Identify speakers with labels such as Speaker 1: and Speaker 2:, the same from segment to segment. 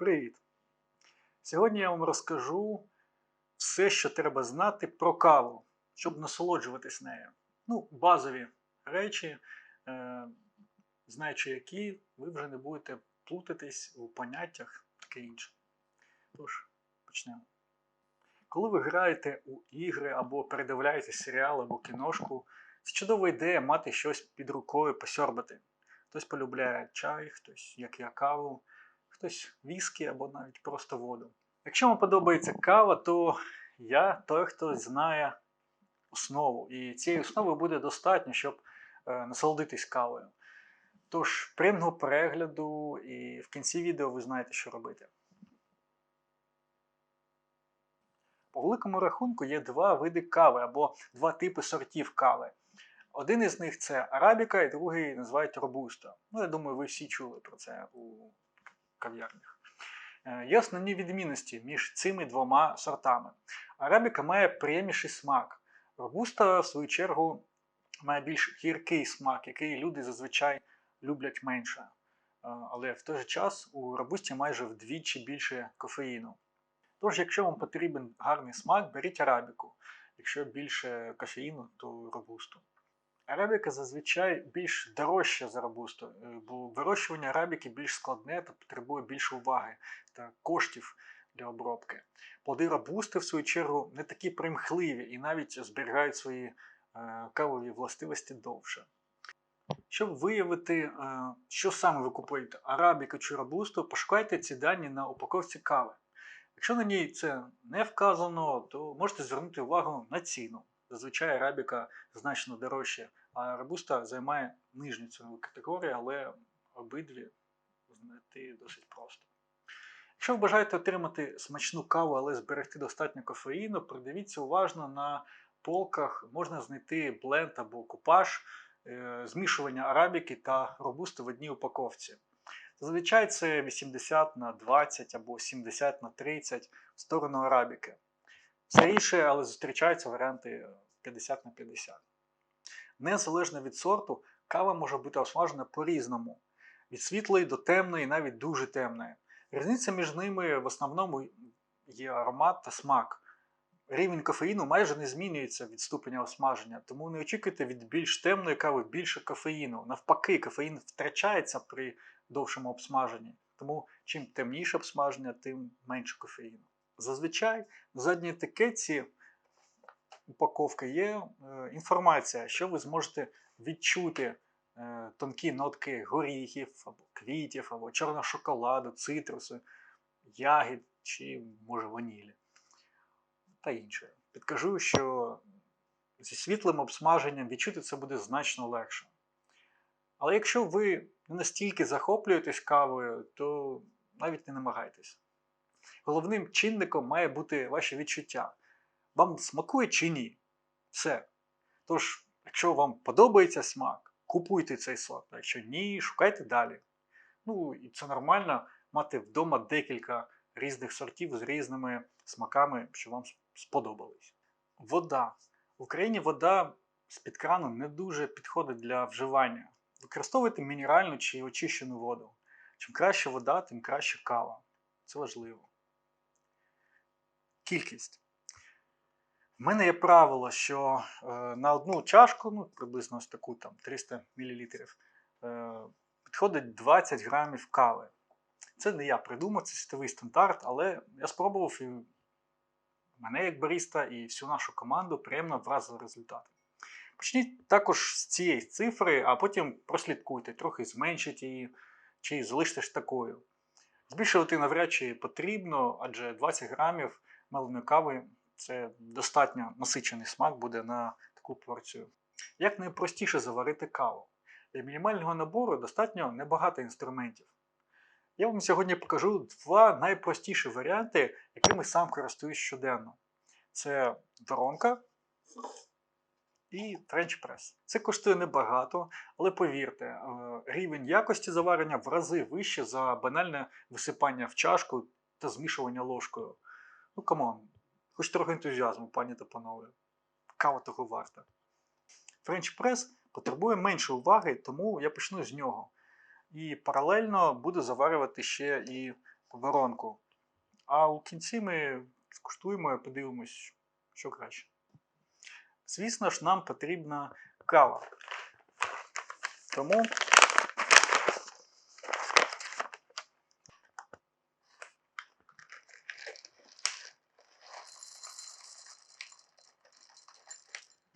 Speaker 1: Привіт! Сьогодні я вам розкажу все, що треба знати про каву, щоб насолоджуватись нею. Ну, базові речі, е, знаючи які, ви вже не будете плутатись у поняттях таке інше. Тож, почнемо. Коли ви граєте у ігри або передивляєте серіал або кіношку, це чудова ідея мати щось під рукою посьорбати. Хтось полюбляє чай, хтось, як я, каву, хтось віскі або навіть просто воду. Якщо вам подобається кава, то я той, хто знає основу. І цієї основи буде достатньо, щоб е, насолодитись кавою. Тож, приємного перегляду, і в кінці відео ви знаєте, що робити. По великому рахунку є два види кави або два типи сортів кави. Один із них це арабіка, і другий називають робуста. Ну, я думаю, ви всі чули про це у кав'ярнях. Е, Є основні відмінності між цими двома сортами. Арабіка має приємніший смак. Робуста, в свою чергу, має більш гіркий смак, який люди зазвичай люблять менше. Е, Але в той же час у робусті майже вдвічі більше кофеїну. Тож, якщо вам потрібен гарний смак, беріть арабіку. Якщо більше кофеїну, то робусту. Арабіка зазвичай більш дорожча за робусту, е, бо вирощування арабіки більш складне та потребує більше уваги та коштів для обробки. Плоди робусти, в свою чергу, не такі примхливі і навіть зберігають свої е, кавові властивості довше. Щоб виявити, е, що саме ви купуєте, арабіку чи робусту, пошукайте ці дані на упаковці кави. Якщо на ній це не вказано, то можете звернути увагу на ціну. Зазвичай арабіка значно дорожча, а робуста займає нижню цінову категорію, але обидві знайти досить просто. Якщо ви бажаєте отримати смачну каву, але зберегти достатньо кофеїну, придивіться уважно на полках можна знайти бленд або купаж, е, змішування арабіки та робусти в одній упаковці. Зазвичай це 80 на 20 або 70 на 30 в сторону арабіки. Все рідше, але зустрічаються варіанти 50 на 50. Незалежно від сорту, кава може бути осмажена по-різному. Від світлої до темної, навіть дуже темної. Різниця між ними в основному є аромат та смак. Рівень кофеїну майже не змінюється від ступеня осмаження, тому не очікуйте від більш темної кави більше кофеїну. Навпаки, кофеїн втрачається при довшому обсмаженні. Тому чим темніше обсмаження, тим менше кофеїну. Зазвичай на задній етикетці упаковки є е, інформація, що ви зможете відчути е, тонкі нотки горіхів, або квітів, або чорного шоколаду, цитрусу, ягід чи, може, ванілі та інше. Підкажу, що зі світлим обсмаженням відчути це буде значно легше. Але якщо ви не настільки захоплюєтесь кавою, то навіть не намагайтесь. Головним чинником має бути ваші відчуття. Вам смакує чи ні? Все. Тож, якщо вам подобається смак, купуйте цей сорт. А якщо ні, шукайте далі. Ну, і це нормально мати вдома декілька різних сортів з різними смаками, що вам сподобались. Вода. В Україні вода з-під крану не дуже підходить для вживання. Використовуйте мінеральну чи очищену воду. Чим краще вода, тим краще кава. Це важливо. Кількість. В мене є правило, що е, на одну чашку, ну, приблизно ось таку там 300 мл, е, підходить 20 грамів кави. Це не я придумав, це світовий стандарт, але я спробував і мене як баріста і всю нашу команду приємно вразили результати. Почніть також з цієї цифри, а потім прослідкуйте, трохи зменшіть її чи залиште ж такою. Збільшувати навряд чи потрібно, адже 20 грамів меленої кави це достатньо насичений смак буде на таку порцію. Як найпростіше заварити каву? Для мінімального набору достатньо небагато інструментів. Я вам сьогодні покажу два найпростіші варіанти, якими сам користуюсь щоденно. Це воронка і френч-прес. Це коштує небагато, але повірте, е, рівень якості заварення в рази вище за банальне висипання в чашку та змішування ложкою. Ну, камон, хоч трохи ентузіазму, пані та панове. Кава того варта. Френч-прес потребує менше уваги, тому я почну з нього. І паралельно буду заварювати ще і воронку. А у кінці ми скуштуємо і подивимось, що краще. Звісно ж, нам потрібна кава. Тому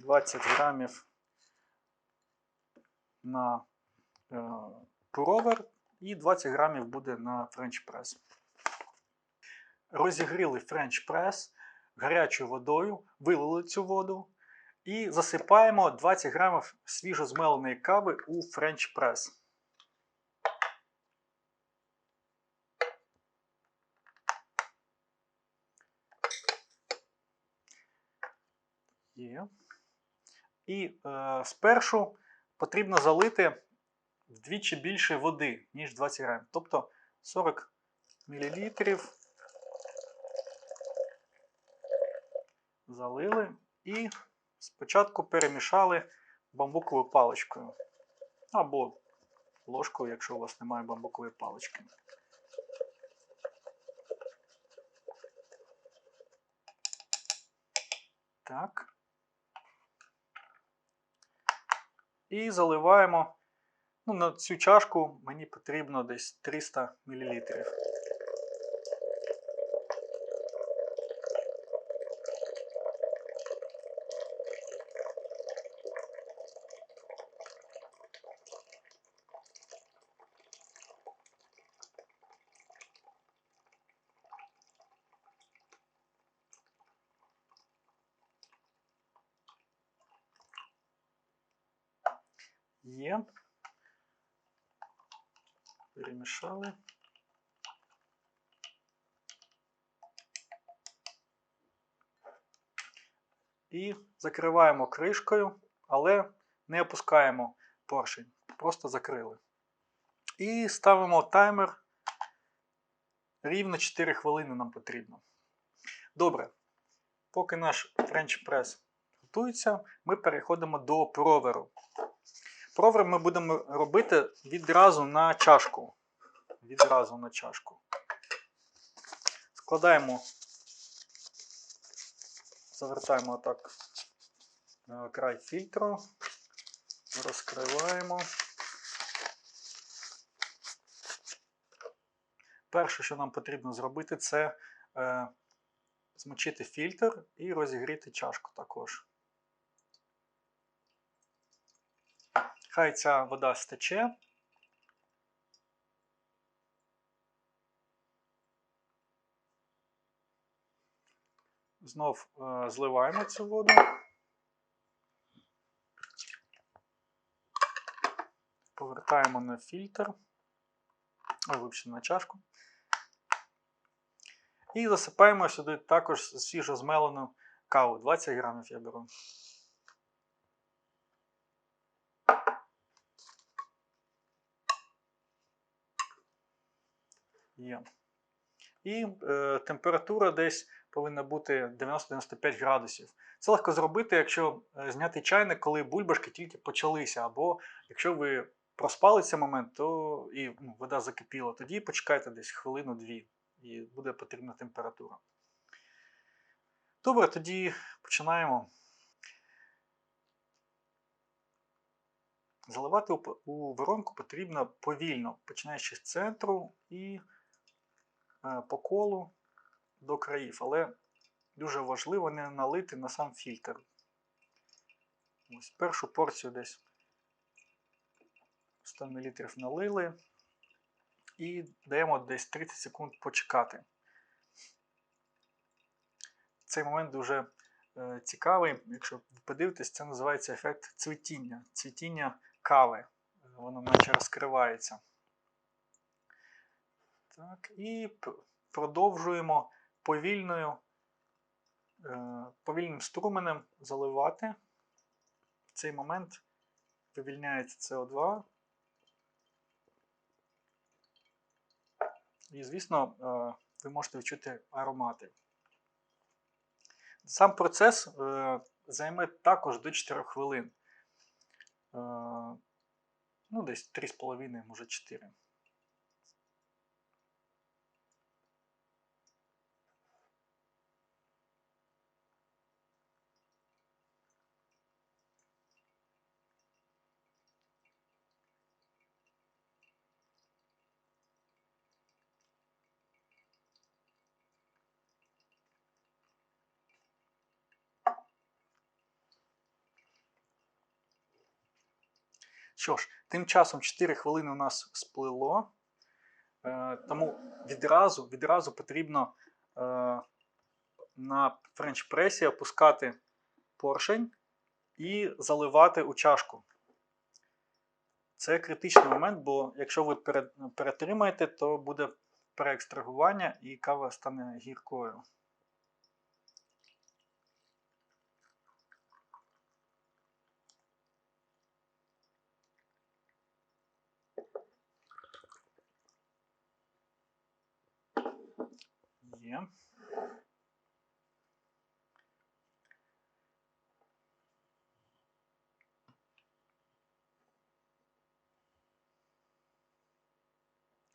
Speaker 1: Двадцять грамів на е, пуровер і 20 грамів буде на френч прес. Розігріли френч прес гарячою водою, вилили цю воду і засипаємо 20 грамів свіжо змеленої кави у френч прес. Є. І е, спершу потрібно залити вдвічі більше води, ніж 20 грамів. Тобто 40 мл залили і спочатку перемішали бамбуковою паличкою. Або ложкою, якщо у вас немає бамбукової палички. Так. І заливаємо. Ну, на цю чашку мені потрібно десь 300 мл. Є. Перемішали. І закриваємо кришкою, але не опускаємо поршень. Просто закрили. І ставимо таймер. Рівно 4 хвилини нам потрібно. Добре. Поки наш френч прес готується, ми переходимо до проверу. Провер ми будемо робити відразу на чашку. Відразу на чашку. Складаємо, завертаємо отак край фільтру, розкриваємо. Перше, що нам потрібно зробити, це е, змочити фільтр і розігріти чашку також. Хай ця вода стече. Знов е, зливаємо цю воду. Повертаємо на фільтр, вибачте, на чашку. І засипаємо сюди також свіжо змелену каву. 20 грамів я беру. Є. І е, температура десь повинна бути 90-95 градусів. Це легко зробити, якщо е, зняти чайник, коли бульбашки тільки почалися. Або якщо ви проспали цей момент, то і ну, вода закипіла, тоді почекайте десь хвилину-дві, і буде потрібна температура. Добре, тоді починаємо. Заливати у воронку потрібно повільно, починаючи з центру і по колу до країв, але дуже важливо не налити на сам фільтр. Ось Першу порцію десь 100 мл налили і даємо десь 30 секунд почекати. Цей момент дуже е, цікавий, якщо ви подивитесь, це називається ефект цвітіння, цвітіння кави. Воно наче розкривається. Так, І продовжуємо повільною, е, повільним струменем заливати. В цей момент вивільняється СО2. І, звісно, е, ви можете відчути аромати. Сам процес е, займе також до 4 хвилин. Ну, десь 3,5, може 4. Що ж, тим часом 4 хвилини у нас сплило. Е, тому відразу, відразу потрібно е, на френч-пресі опускати поршень і заливати у чашку. Це критичний момент, бо якщо ви перетримаєте, то буде переекстрагування і кава стане гіркою. Є.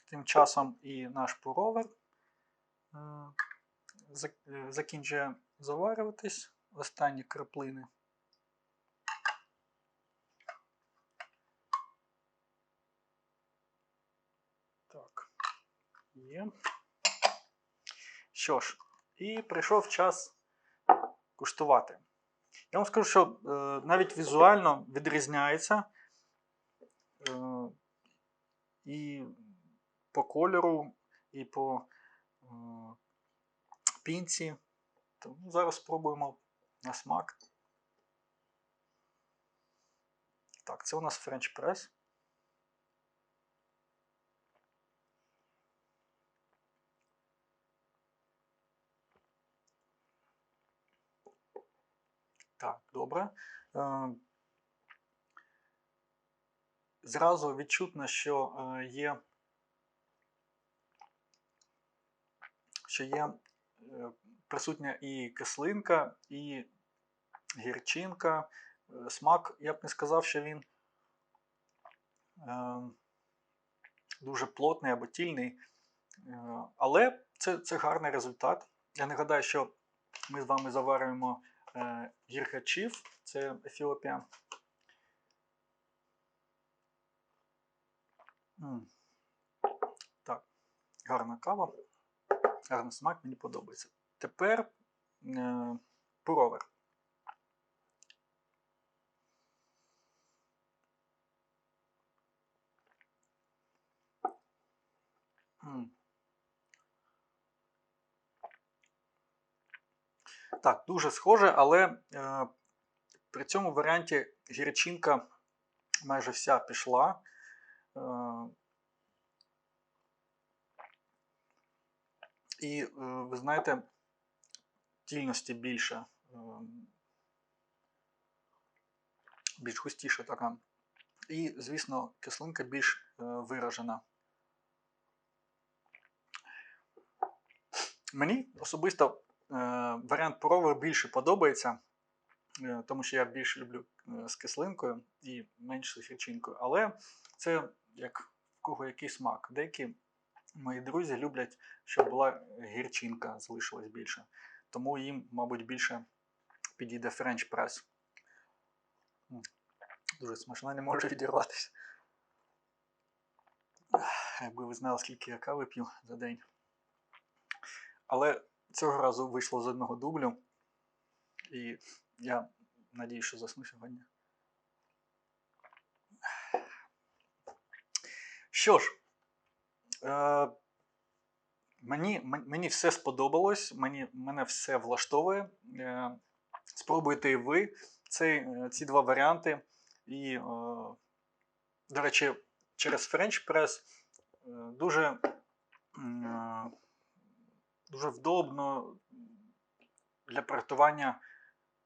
Speaker 1: Тим часом і наш пуровер е, е, закінчує заварюватись останні краплини. Так, є. Що ж, і прийшов час куштувати. Я вам скажу, що е, навіть візуально відрізняється е, і по кольору, і по е, пінці. Тому зараз спробуємо на смак. Так, це у нас French Press. Так, добре. Е, Зразу відчутно, що е, є, що є е, присутня і кислинка, і гірчинка. Смак, я б не сказав, що він дуже плотний або тільний. Але це, це гарний результат. Я нагадаю, що ми з вами заварюємо гіргачів, це Ефіопія. Так, гарна кава, гарний смак, мені подобається. Тепер е, пуровер. Так, дуже схоже, але е, при цьому варіанті гірчинка майже вся пішла. Е, і, е, ви знаєте, тільності більше, е, більш густіша така. І, звісно, кислинка більш е, виражена. Мені особисто варіант пуровер більше подобається, е, тому що я більше люблю е, з кислинкою і менше з гірчинкою. Але це як в кого який смак. Деякі мої друзі люблять, щоб була гірчинка, залишилась більше. Тому їм, мабуть, більше підійде френч прес. Дуже смачно, не можу відірватися. Якби ви знали, скільки я кави п'ю за день. Але цього разу вийшло з одного дублю. І я надію, що засну сьогодні. Що ж, е, мені, мені все сподобалось, мені, мене все влаштовує. Е, спробуйте і ви цей, е, ці два варіанти. І, е, до речі, через French Press е, дуже, е, дуже вдобно для приготування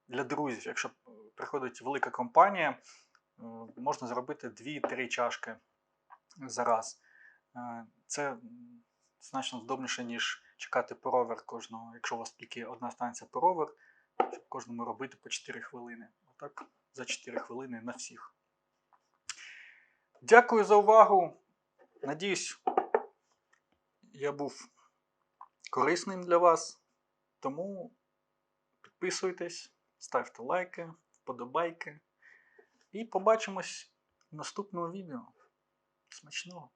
Speaker 1: для друзів. Якщо приходить велика компанія, е, можна зробити 2-3 чашки за раз. Е, Це значно вдобніше, ніж чекати поровер кожного. Якщо у вас тільки одна станція поровер, щоб кожному робити по 4 хвилини. Отак за 4 хвилини на всіх. Дякую за увагу. Надіюсь, я був корисним для вас. Тому підписуйтесь, ставте лайки, вподобайки. І побачимось в наступному відео. Смачного!